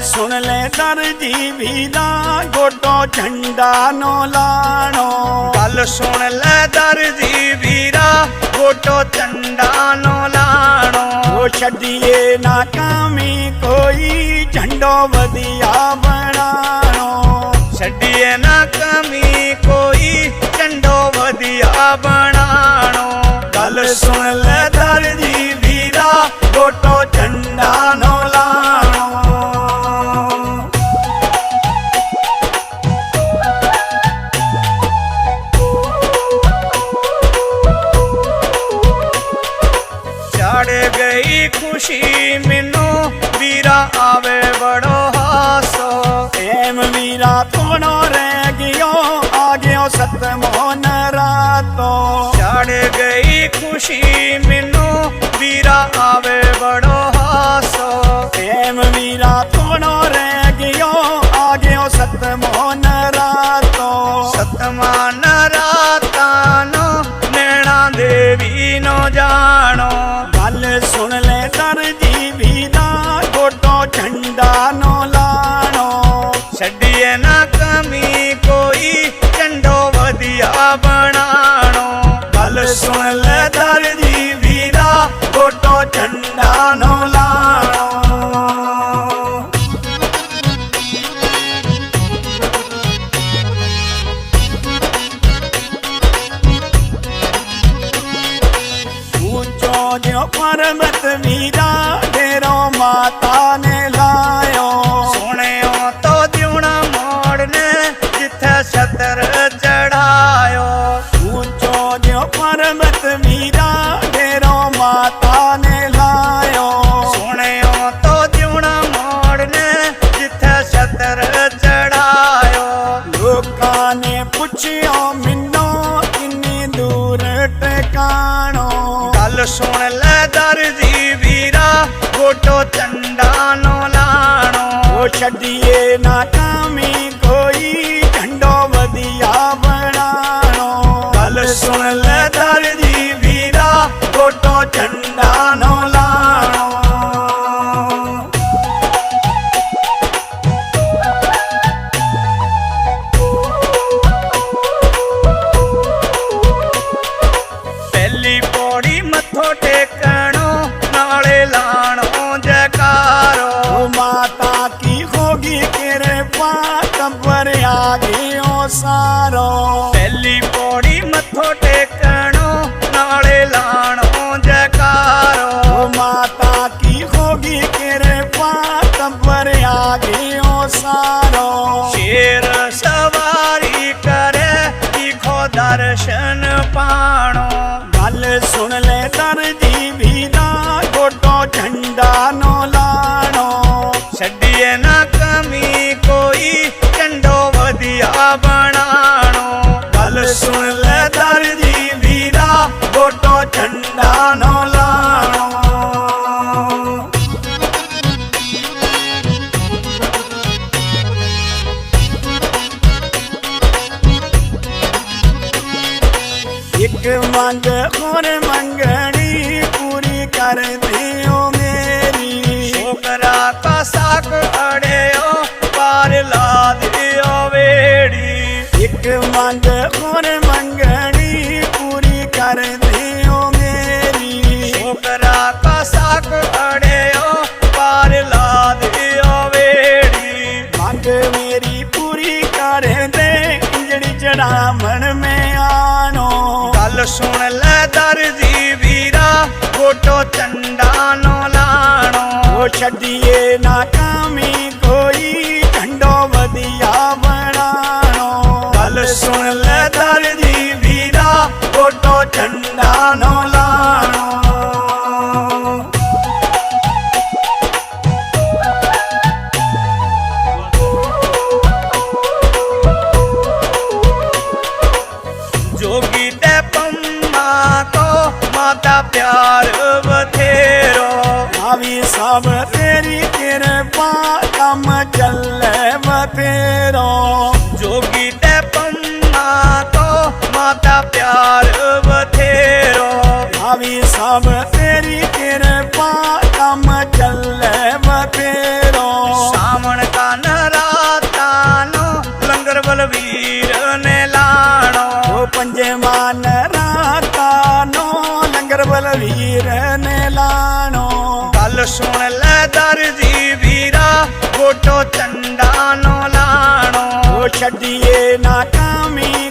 ਸੁਣ ਲੈ ਦਰਜੀ ਵੀਰਾ ਗੋਟੋ ਝੰਡਾ ਨੋ ਲਾਣੋ। ਗੱਲ ਸੁਣ ਲੈ ਦਰਜੀ ਵੀਰਾ ਗੋਟੋ ਝੰਡਾ ਨੋ ਲਾਣੋ। ਉਹ ਛੱਡੀਏ ਨਾ ਕਾਮੀ ਕੋਈ, ਝੰਡੋ ਵਧੀਆ ਬਣਾਣੋ। ਛੱਡੀਏ ਨਾ ਕਮੀ ਕੋਈ, ਝੰਡੋ ਵਧੀਆ ਆਵੇ ਬੜੋ ਹਾਸੋ। ਐਮ ਵੀਰਾ ਤੋਣੋ ਰਹਿ ਗਿਓ ਆ ਗਿਓ ਸਤਮੋ ਨਰਾਤੋ ਚੜ ਗਈ ਖੁਸ਼ੀ ਮੈਨੂੰ ਵੀਰਾ ਆਵੇ ਬੜੋ ਹਾਸੋ। ਐਮ ਵੀਰਾ ਤੋਣੋ ਰਹਿ ਗਿਓ ਆ ਗਿਓ ਜਿਉ ਪਰਮਤ ਵੀਰਾ ਢੇਰੋ ਮਾਤਾ ਗੱਲ ਸੁਣ ਲੈ ਦਰਜੀ ਵੀਰਾ ਫੋਟੋ ਚੰਡਾ ਨੋ ਲਾਣੋ ਉਹ ਛੱਡੀਏ ਨਾ ਕਾਮੀ ਦਰਸ਼ਨ ਪਾਣੋ। ਗੱਲ ਸੁਣ ਲੈ ਦਰਜੀ ਵੀਰਾ ਗੋਟੋ ਝੰਡਾ ਇੱਕ ਮੰਗ ਹੋਰ ਮੰਗਣੀ ਪੂਰੀ ਕਰ ਦਿਓ ਮੇਰੀ। ਛੋਕਰਾ ਕਾ ਸਾਕ ਅੜਿਓ, ਪਾਰ ਲਾ ਦਿਓ ਵੇੜੀ। ਇੱਕ ਮੰਗ ਹੋਰ ਗੱਲ ਸੁਣ ਲੈ ਦਰਜੀ ਵੀਰਾ ਫੋਟੋ ਚੰਡਾ ਨੋ ਲਾਣੋ। ਉਹ ਛੱਡੀਏ ਨਾ ਮਾਤਾ ਪਿਆਰ ਬਥੇਰੋ। ਆਵੀ ਸਭ ਤੇਰੀ ਕਿਰਪਾ ਕੰਮ ਚੱਲੇ ਬਥੇਰੋ। ਜੋਗੀ ਤੇ ਪੰਮਾ ਕੋ ਮਾਤਾ ਪਿਆਰ ਬਥੇਰੋ। ਆਵੀ ਸਭ ਤੇਰੀ ਕਿਰਪਾ ਕੰਮ ਚੱਲੇ ਗੱਲ ਸੁਣ ਲੈ ਦਰਜੀ ਵੀਰਾ ਫੋਟੋ ਚੰਡਾ ਨੋ ਲਾਣੋ। ਉਹ ਛੱਡੀਏ ਨਾਕਾਮੀ